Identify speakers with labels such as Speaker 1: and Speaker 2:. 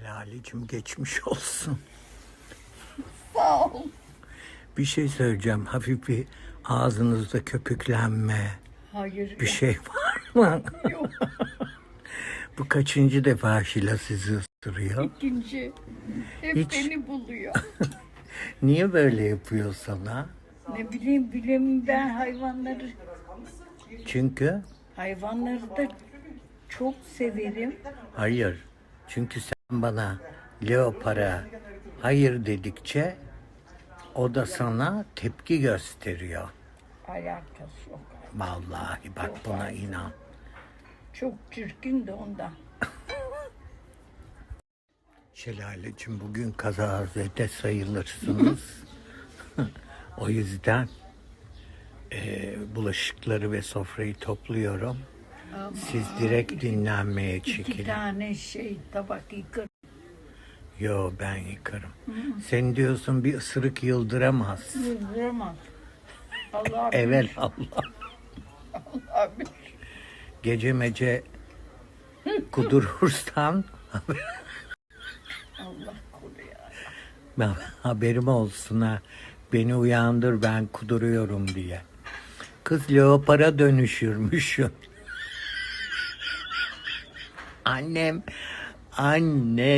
Speaker 1: Şelalecim geçmiş olsun.
Speaker 2: Sağ ol.
Speaker 1: Bir şey söyleyeceğim. Hafif bir ağzınızda köpüklenme
Speaker 2: Hayır.
Speaker 1: bir şey var mı?
Speaker 2: Yok.
Speaker 1: Bu kaçıncı defa Şila sizi ısırıyor?
Speaker 2: İkinci. Hep
Speaker 1: Hiç.
Speaker 2: beni buluyor.
Speaker 1: Niye böyle yapıyor sana?
Speaker 2: ne bileyim bileyim ben hayvanları
Speaker 1: Çünkü
Speaker 2: hayvanları da çok severim.
Speaker 1: hayır. Çünkü sen bana leopara hayır dedikçe o da sana tepki gösteriyor.
Speaker 2: Alakası yok.
Speaker 1: Vallahi bak buna inan.
Speaker 2: Çok çirkin de ondan.
Speaker 1: Şelalecim bugün kazazede sayılırsınız. o yüzden eee, bulaşıkları ve sofrayı topluyorum. Siz direkt dinlenmeye
Speaker 2: İki
Speaker 1: çekilin.
Speaker 2: tane şey tabak yıkar.
Speaker 1: Yo ben yıkarım. Sen diyorsun bir ısırık yıldıramaz.
Speaker 2: Vuramaz. Allah bilir.
Speaker 1: Allah.
Speaker 2: Allah bilir.
Speaker 1: Gece mece kudurursan
Speaker 2: Allah koruyor.
Speaker 1: ben haberim olsun ha. Beni uyandır ben kuduruyorum diye. Kız leopara dönüşürmüşüm. Annem, anne